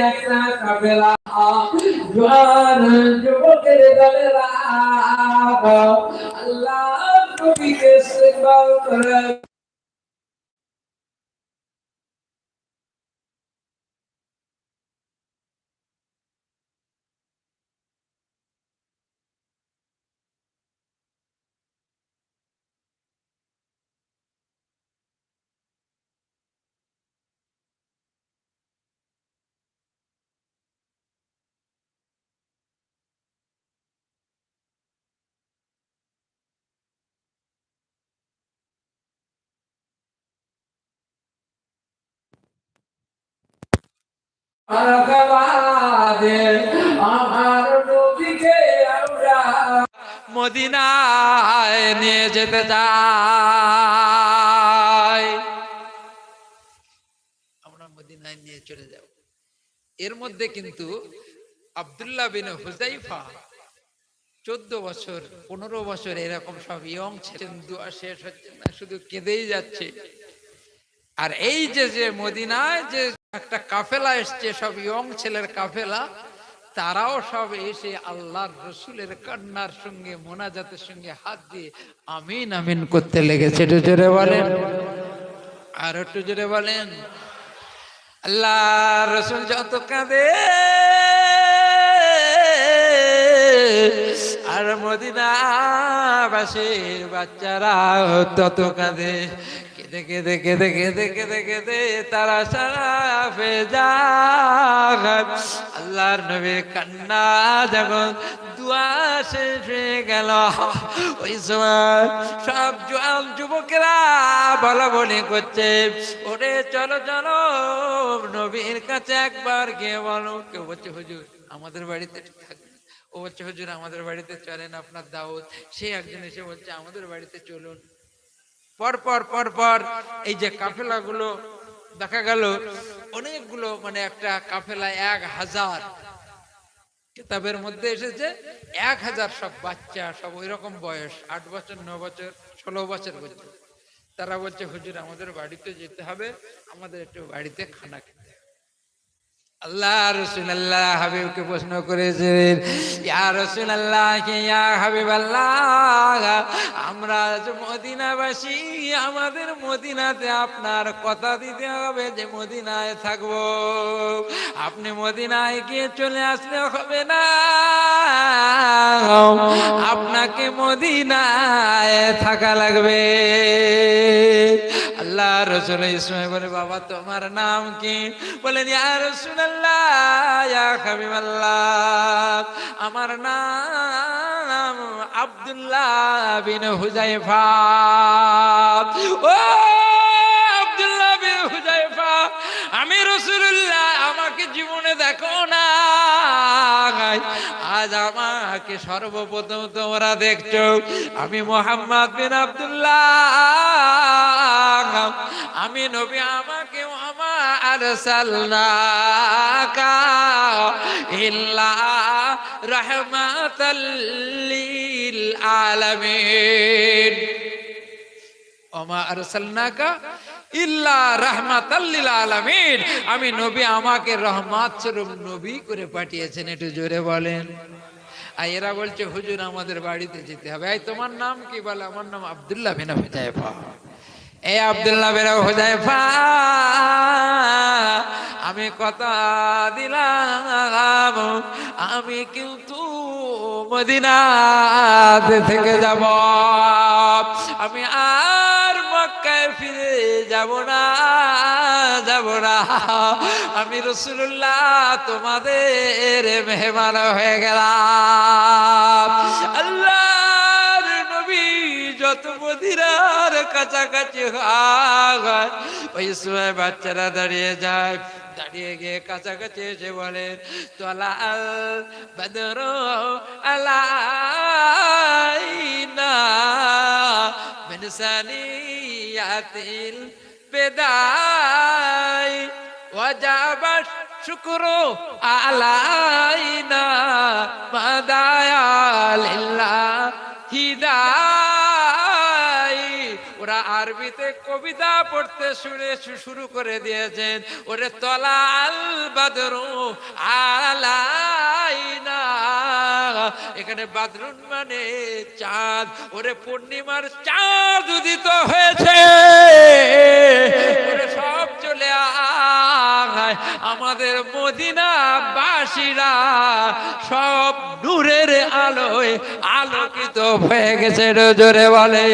একটা কাফেলা জোয়ান যুবকের দলেরা আল্লাহ নবীকে ইস্তেকবাল করে মদিনায় নিয়ে যেতে চাই। আমরা মদিনায় নিয়ে চলে যাব। এর মধ্যে কিন্তু আব্দুল্লাহ বিন হুজাইফা চোদ্দ বছর, পনেরো বছর এরকম সব ইয়ং ছিলেন, দোয়া শেষ হচ্ছে না, শুধু কেঁদেই যাচ্ছে। আর এই যে যে মদিনায় যে একটা কাফেলা এসছে, সব ইয়ং ছেলের কাফেলা। তারাও সব এসে আল্লাহর রসুলের কান্নার সঙ্গে, মোনাজাতের সঙ্গে হাত দিয়ে আমিন আমিন করতে লেগেছে। একটু জোরে বলেন। আর একটু জোরে বলেন। আল্লাহ রসুল যত কাঁদে, আর মদিনাবাসীর বাচ্চারা তত কাঁদে। তারা আল্লাহর নবীর কান্না যখন একবার বলো আমাদের বাড়িতে ও বলছে, হুজুর, আমাদের বাড়িতে চলেন আপনার দাওয়াত সে একজন এসে বলছে, আমাদের বাড়িতে চলুন। পর পরপর পর পর এই যে কাফেলাগুলো দেখা গেল, অনেকগুলো মানে একটা কাফেলা এক হাজার কিতাবের মধ্যে এসেছে এক হাজার সব বাচ্চা, সব ওই রকম বয়স, আট বছর, ন বছর, ষোলো বছর বলছে তারা বলছে, হুজুর, আমাদের বাড়িতে যেতে হবে, আমাদের একটু বাড়িতে খানা খেতে। আল্লাহ আল্লাহ হাবিবকে প্রশ্ন আল্লাহ আমরা মদিনাবাসী, আমাদের মদিনাতে আপনার কথা দিতে হবে যে মদিনায় থাকব। আপনি মদিনায় গিয়ে চলে আসলে হবে না। আপনাকে মদিনায় থাকা লাগবে। আল্লাহ রসুল ইসমাই বলে, বাবা, তোমার নাম কি? বলেন ইয়া আল্লাহ আমার নাম আব্দুল্লাহ বিন হুজাইফা ও আব্দুল্লাহ বিন হুজাইফা আমি রসুল্লাহ আমাকে জীবনে দেখো না আমাকে সর্বপ্রথম তোমরা দেখছ। আমি মোহাম্মদ বিন আব্দুল্লাহ। আমি নবী আমাকে আমার সাল্লাকা ইল্লা রহমাতাল্লিল আলামিন। ওমা আরসালনাকা, ইল্লা রাহমাতাল্লিল আলামিন। আমি নবী আমাকে রহমত স্বরূপ নবী করে পাঠিয়েছেন, একটু জোরে বলেন। আর এরা বলছে, হুজুর, আমাদের বাড়িতে যেতে হবে। এই তোমার নাম কি বলে? আমার নাম আব্দুল্লাহ বিন হুজাইফা। এই আব্দুল্লাহ বিন হুজাইফা, আমি কথা দিলাম, আমি কিন্তু মদিনাতে থেকে যাব। আমি আর মক্কায় ফিরে যাব না। যাব আমি রসুল্লাহ তোমাদের মেহমান হয়ে গেলাম। আল্লাহর নবী যত মদিনার কাছাকাছি ওই সময় বাচ্চারা দাঁড়িয়ে যায়, দাঁড়িয়ে গিয়ে কাছাকাছি এসে বলে তোলা আল বদর আলাইনা من বেদাই। ওয়াজাবাস শুক্রু আলাইনা মাদায়ালিল্লাহ হিদায় আরবিতে কবিতা পড়তে শুনে শুরু করে দিয়েছেন। ওরে তলা আল বাদরু আলাইনা। এখানে বাদরুন মানে চাঁদ। ওরে পূর্ণিমার চাঁদ উদিত হয়েছে। ওরে সব চলে আয় আমাদের মদিনা বাসীরা সব নূরের আলোয় আলোকিত হয়ে গেছে, জোরে বলে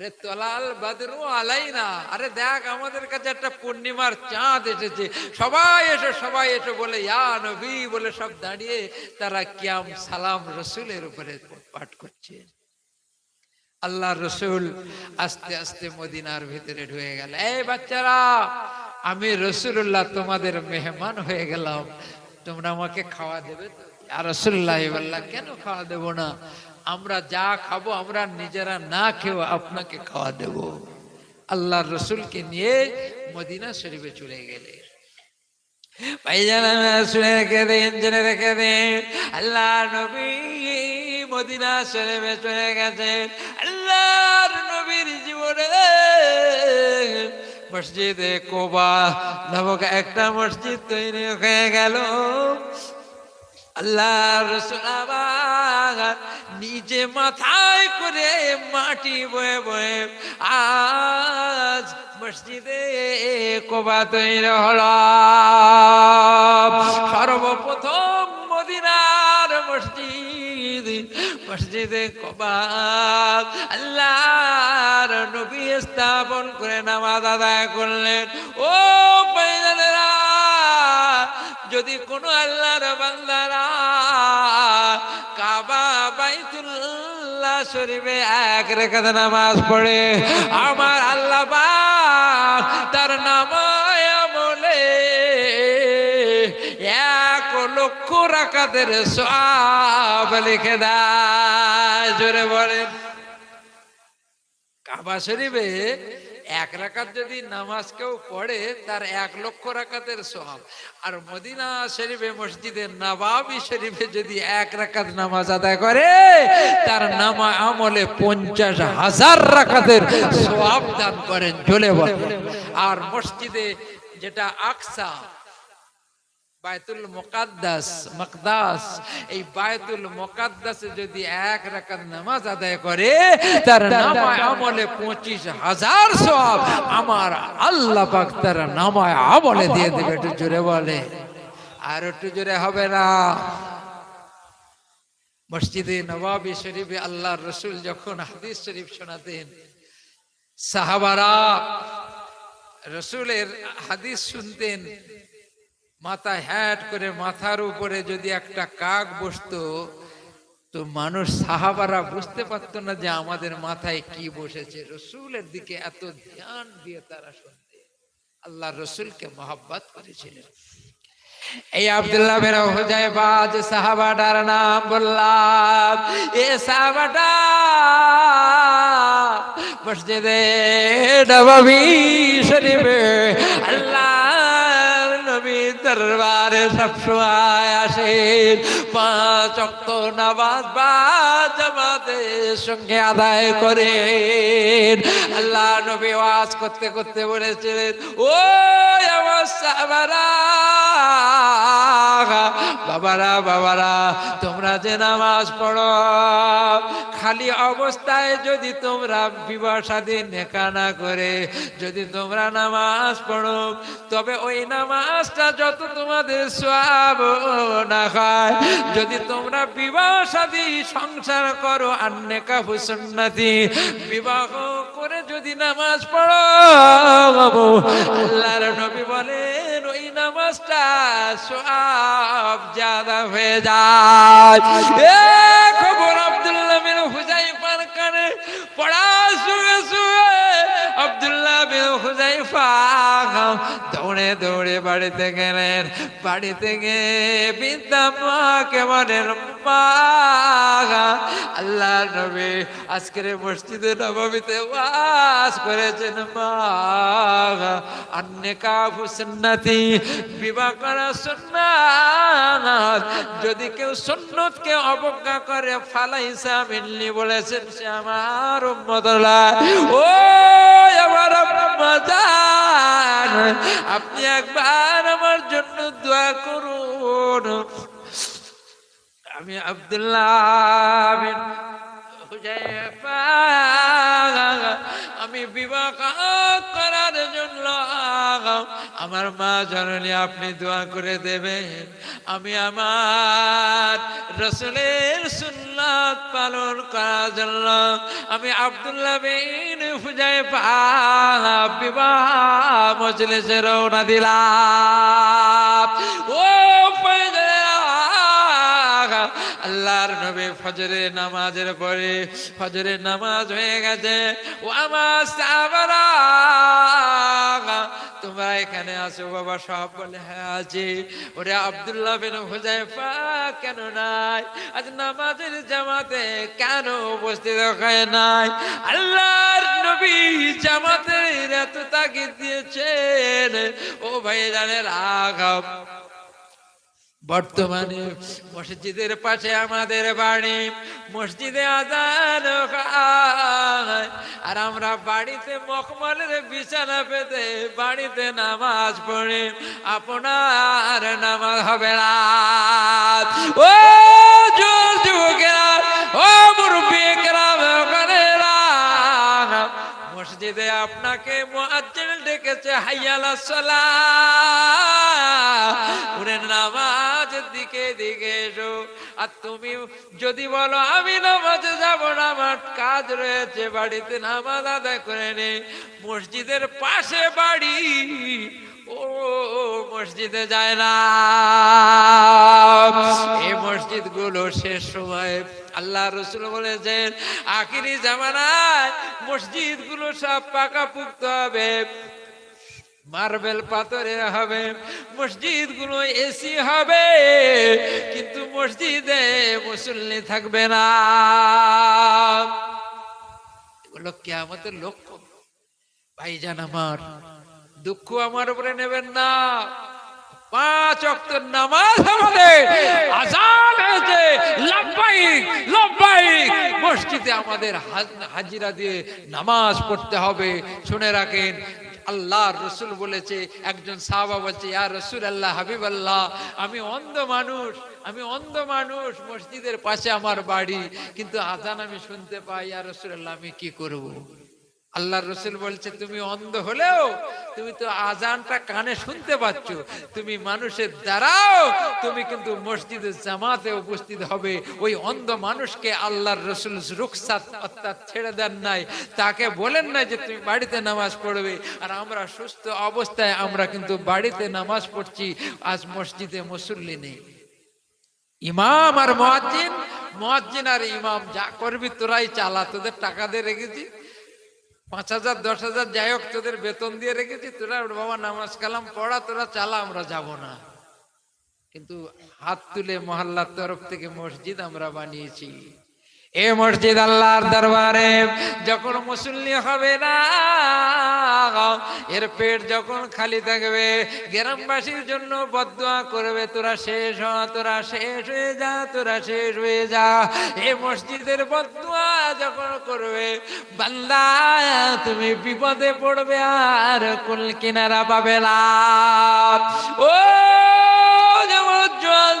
আরে তলাল বাদরু আলাই না। আরে দেখ, আমাদের কাছে একটা পূর্ণিমার চাঁদ এসেছে। সবাই এসো সবাই এসো বলে নবী বলে সব দাঁড়িয়ে তারা কিয়াম সালাম রসুলের উপরে পাঠ করছে। আল্লাহ রসুল আস্তে আস্তে মদিনার ভিতরে ঢুকে গেল। এই বাচ্চারা, আমি রসুল্লাহ তোমাদের মেহমান হয়ে গেলাম। তোমরা আমাকে খাওয়া দেবে আর রসুল্লাহ কেন খাওয়া দেব না? আমরা যা খাব, আমরা নিজেরা না খেয়ে আপনাকে খাওয়া দেব। আল্লাহ রসুলকে নিয়ে মদিনা শরীফে চলে গেলে। দিন, জেনে রেখে আল্লাহ নবী মদিনা চলে মসজিদে কোবা নামক একটা মসজিদ তৈরি হয়ে গেল। আল্লাহ নিজে মাথায় করে মাটি বয়ে বয়ে আজ মসজিদে কোবা তৈরি হল। সর্বপ্রথম মদিনার মসজিদ, মসজিদে কোবা। আল্লাহর নবী স্থাপন করে নামাজ আদায় করলেন। ও যদি কোনো আল্লাহর বান্দারা কাবা বাইতুল্লাহ শরীফে এক রেখাত নামাজ পড়ে, আমার আল্লাহ তার নামায় আমলে এক লক্ষ রাকাতের সব লিখে দেয়। জোরে বলেন। কাবা শরীফে এক রাকাত যদি নামাজ কেউ পড়ে, তার এক লক্ষ রাকাতের সব আর মদিনা শরীফে, মসজিদে নবাবি শরীফে যদি এক রাকাত নামাজ আদায় করে, তার নামা আমলে পঞ্চাশ হাজার রাকাতের সব দান করেন চলে বলে আর মসজিদে যেটা আকসা বায়তুল মুকাদ্দাস মকদাস। এই বায়তুল মুকাদ্দাসে যদি এক রাকাত নামাজ আদায় করে তার নামায় আমলে পঁচিশ হাজার সব আমার আল্লাহ পাক তার নামায় আমলে দিয়ে দেবে একটু জোরে বলে। আর একটু জোরে হবে না। মসজিদে নবাবি শরীফে আল্লাহর রসুল যখন হাদিস শরীফ শোনাতেন সাহাবারা রসুলের হাদিস শুনতেন মাথা হ্যাট করে মাথার উপরে যদি একটা কাক বসতো, তো মানুষ সাহাবারা বুঝতে পারতো না যে আমাদের মাথায় কি বসেছে। রসুলের দিকে এত ধ্যান দিয়ে তারা শুনতে। আল্লাহ রসুলকে মহাব্বাত করেছিলেন। এই আব্দুল্লাহ বের হুজাইফা যে সাহাবাটার নাম বললাম, এ সাহাবাটা মসজিদে নববী শরীফে দরবারে সবসময় আসেন। পাঁচ অক্ত নামাজ বা জামাতের সঙ্গে আদায় করেন। আল্লাহ নবী ওয়াজ করতে করতে বলেছিলেন ও আমার বাবারা বাবারা, তোমরা যে নামাজ পড়ো, খালি অবস্থায় যদি তোমরা বিবাহ স্বাধীন নেকা না করে, যদি তোমরা নামাজ পড়ো, তবে ওই নামাজটা যত তোমাদের সব না হয়। যদি তোমরা বিবাহ সাদী সংসার করো আর নেকা হুসন্নাতি বিবাহ করে যদি নামাজ পড়ো আল্লাহর নবী বলেন, ওই নামাজটা সব জাদা হয়ে যায়। এ খবর আব্দুল্লাহ বিন হুজাইফার কানে পড়া শুয়ে শুয়ে আব্দুল্লাহ বিন হুজাইফা দৌড়ে দৌড়ে বাড়িতে গেলেন। বাড়িতে গিয়ে বিদ্যা মাকে বলেন মা আল্লাহ নবী আজকের মসজিদে নবমীতে ওয়াজ করেছেন মা। কাফু সুন্নতি বিবাহ করা সুন্নাত। যদি কেউ সুন্নতকে অবজ্ঞা করে, ফালাইসা মিল্লি বলেছেন সে আমার উম্মত ও আমার উম্মতান আপনি একবার আমার জন্য দোয়া করুন। আমি আব্দুল্লাহ হুজাইফা। আমি বিবাহ করার জন্য আমার মা জননী আপনি দোয়া করে দেবেন। আমি আমার রসুলের সুন্নাত পালন করার জন্য আমি আব্দুল্লাহ বিন হুজাইফা বিবাহ মজলিসে রওনা দিলাম। ও ফজরের নামাজের পরে ফজরের নামাজ হয়ে গেছে। ও আমার তোমরা এখানে আছো বাবা, সব বলে হ্যাঁ আছি। ওরে আব্দুল্লাহ বিন হুজাইফা কেন নাই? আজ নামাজের জামাতে কেন উপস্থিত হয় নাই? আল্লাহর নবী জামাতের এত তাগিদ দিয়েছেন। ও ভাই জানেন আগাম বর্তমানে মসজিদের পাশে আমাদের বাড়ি। মসজিদে আজান আর আমরা বাড়িতে মখমলের বিছানা পেতে বাড়িতে নামাজ পড়ে। আপনার নামাজ হবে না ও যুবকেরা মসজিদে আপনাকে মুয়াজ্জিন ডেকেছে, হাইয়ালা সালাহ উনি নামাজের দিকে দিকে এসো। আর তুমি যদি বলো, আমি নামাজ যাব না, আমার কাজ রয়েছে, বাড়িতে নামাজ আদায় করে নে। মসজিদের পাশে বাড়ি ও মসজিদে যায় না। এই মসজিদগুলো শেষ সময় আল্লাহ রসুল বলেছেন, আখিরি জামানায় মসজিদগুলো সব পাকা পুক্ত হবে, মার্বেল পাথরে হবে মসজিদগুলো এসি হবে, কিন্তু মসজিদে মুসল্লি থাকবে না। এগুলো কেমতের লক্ষ্য। ভাইজান আমার দুঃখ আমার উপরে নেবেন না। পাঁচ অক্ট নামাজ আমাদের আজান হয়েছে। লব্বাইক লব্বাইক মসজিদে আমাদের হাজিরা দিয়ে নামাজ পড়তে হবে। শুনে রাখেন আল্লাহ রসুল বলেছে, একজন সাহাবা বলছে, ইয়া রসুল আল্লাহ হাবিব আল্লাহ আমি অন্ধ মানুষ, আমি অন্ধ মানুষ, মসজিদের পাশে আমার বাড়ি, কিন্তু আজান আমি শুনতে পাই, ইয়া রসুল আল্লাহ আমি কি করব? আল্লাহ রসুল বলছে, তুমি অন্ধ হলেও তুমি তো আজানটা কানে শুনতে পাচ্ছ। তুমি মানুষের দ্বারাও তুমি কিন্তু মসজিদের জামাতে উপস্থিত হবে। ওই অন্ধ মানুষকে আল্লাহর রসুল রুখসাত অর্থাৎ ছেড়ে দেন নাই। তাকে বলেন না যে, তুমি বাড়িতে নামাজ পড়বে। আর আমরা সুস্থ অবস্থায় আমরা কিন্তু বাড়িতে নামাজ পড়ছি। আজ মসজিদে মুসল্লি নেই। ইমাম আর মহাজিন মহাজিন আর ইমাম যা করবি তোরাই চালা, তোদের টাকা দিয়ে রেখেছি। পাঁচ হাজার, দশ হাজার, যাই হোক, তোদের বেতন দিয়ে রেখেছি, তোরা বাবা নামাজ কালাম পড়া, তোরা চালা, আমরা যাব না। কিন্তু হাত তুলে মহল্লার তরফ থেকে মসজিদ আমরা বানিয়েছি। এ মসজিদ আল্লাহর দরবারে যখন মুসল্লি হবে না, এর পেট যখন খালি থাকবে, গ্রামবাসীর জন্য বদুয়া করবে, তোরা শেষ হ, তোরা শেষ হয়ে যা, তোরা শেষ হয়ে যা। এ মসজিদের বদুয়া যখন করবে, বান্দা, তুমি বিপদে পড়বে আর কুল কিনারা পাবে না। ও যেমন জল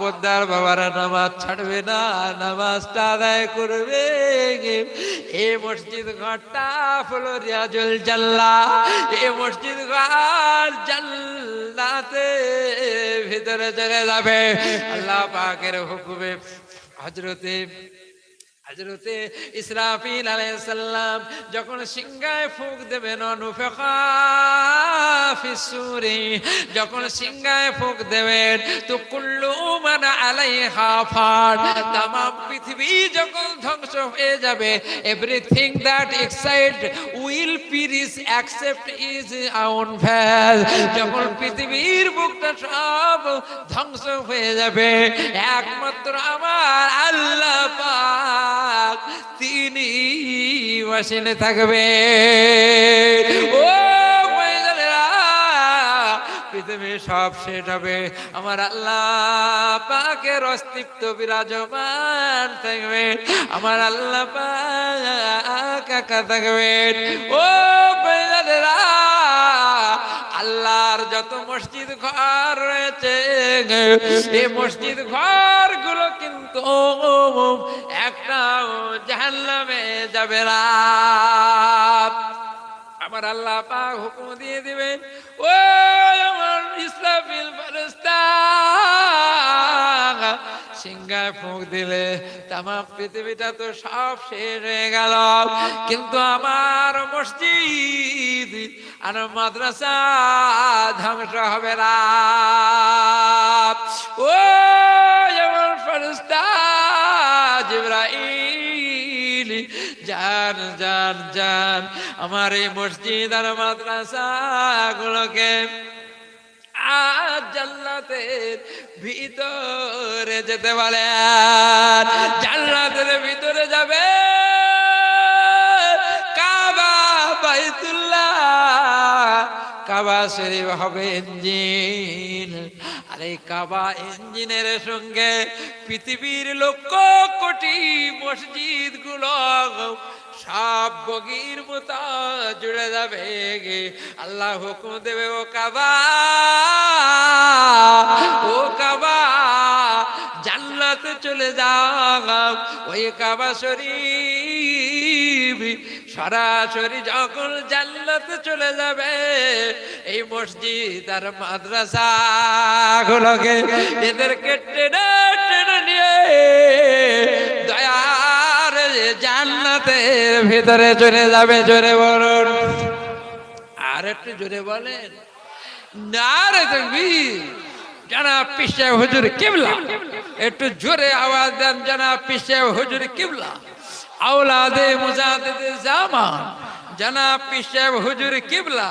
খবরদার বাবারা নামাজ ছাড়বে না, নামাজটা আদায় করবে। এ মসজিদ ঘরটা হলো রিয়াজুল জাল্লা, এ মসজিদ ঘর জাল্লাতে ভিতরে চলে যাবে। আল্লাহ পাকের হুকুমে হজরতে হজরতে ইসরাফিল আলাইসাল্লাম যখন সিংহায় ফুক দেবেন, অনুফেকা ফিসুরি যখন সিংহায় ফুক দেবেন, তো কুল্লু মান আলাইহা ফাট তামাম পৃথিবী যখন ধ্বংস হয়ে যাবে everything that exist will perish except his own face যখন পৃথিবীর বুকটা সব ধ্বংস হয়ে যাবে, একমাত্র আমার আল্লাহ পাক। তিনি বাসিনে থাকবে। ও সব শেষ হবে। আমার আল্লাহ পাকের অস্তিত্ব বিরাজমান থাকবে। আমার আল্লাহ পাক একা থাকবেন ও মহিলারা, আল্লাহর যত মসজিদ ঘর রয়েছে এই মসজিদ ঘরগুলো কিন্তু একটা জাহান্নামে যাবে না। আমার আল্লাহ পাক হুকুম দিয়ে দিবেন। ও আমার ইসলামিল ফারেস্তা সিংহায় ফুঁক দিলে তামাম পৃথিবীটা তো সব শেষ হয়ে গেল। কিন্তু আমার মসজিদ আর মাদ্রাসা ধ্বংস হবে না। ও আমার ফারেস্তা জিব্রাইল জান যান যান আমার এই মসজিদ আর মাদ্রাসা গুলোকে জান্নাতের ভিতরে যেতে বলে। জান্নাতের ভিতরে যাবে কাবা বাইতুল্লাহ। কাবা শরীফ হবে ইঞ্জিন আর কাবা ইঞ্জিনের সঙ্গে পৃথিবীর লক্ষ কোটি মসজিদগুলো সব বগির মতো জুড়ে যাবে আল্লাহ হুকুম দেবে, ও কাবা ও কাবা, জান্নাতে চলে যাও। ওই কাবা শরীফ সরাসরি যখন জান্নাতে চলে যাবে। এই মসজিদ আর মাদ্রাসা গুলোকে এদেরকে টেনে টেনে নিয়ে দয়ার জান্নাতের ভিতরে চলে যাবে, জোরে বলুন। আর একটু জোরে বলেন না রে তুমি জানা পিসে হুজুর কিবলা। একটু জোরে আওয়াজ দেন, জানা পিসে হুজুর কিবলা। আওলাদে মুজাদিদে জামান। জানা পিসে হুজুর কিবলা,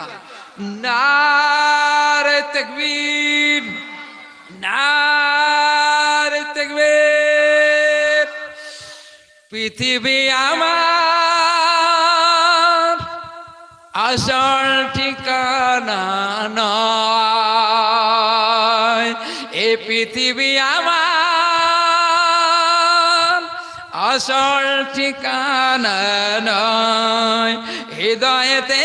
নারে তকবীর নারে তকবীর। পৃথিবী আমার আসল ঠিকানা নয়। এ পৃথিবী আমার আসল ঠিকানা নয়। হৃদয়েতে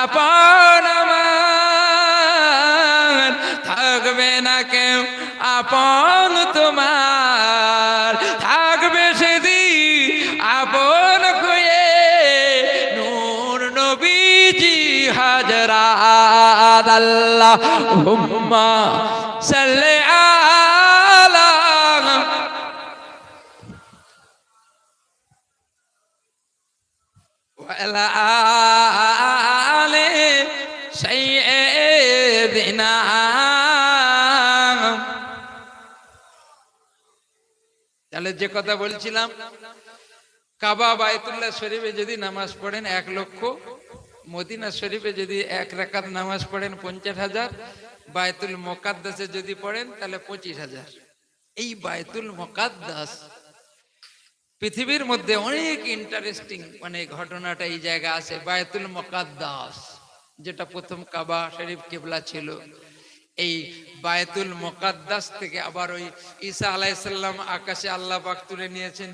আপন আমার থাকবে না কেউ আপন তোমার থাকবে সেদিন আপন খুয়ে নূর নবীজি হাজরাত আল্লাহ হুম্মা সাল্লি আলা وعلى তাহলে যে কথা বলছিলাম, কাবা বায়তুল্লাহ শরীফে যদি নামাজ পড়েন এক লক্ষ, মদিনা শরীফে যদি এক রাকাত নামাজ পড়েন পঞ্চাশ হাজার বায়তুল মোকাদ্দাসে যদি পড়েন তাহলে পঁচিশ হাজার। এই বায়তুল মোকাদ্দাস পৃথিবীর মধ্যে অনেক ইন্টারেস্টিং মানে ঘটনাটা এই জায়গা আছে বায়তুল মোকাদ্দাস, যেটা প্রথম কাবা শরীফ কেবলা ছিল। এই বায়তুল মোকাদ্দাস থেকে আবার ওই ঈসা আলাইসাল্লাম আকাশে আল্লাহ পাক তুলে নিয়েছেন।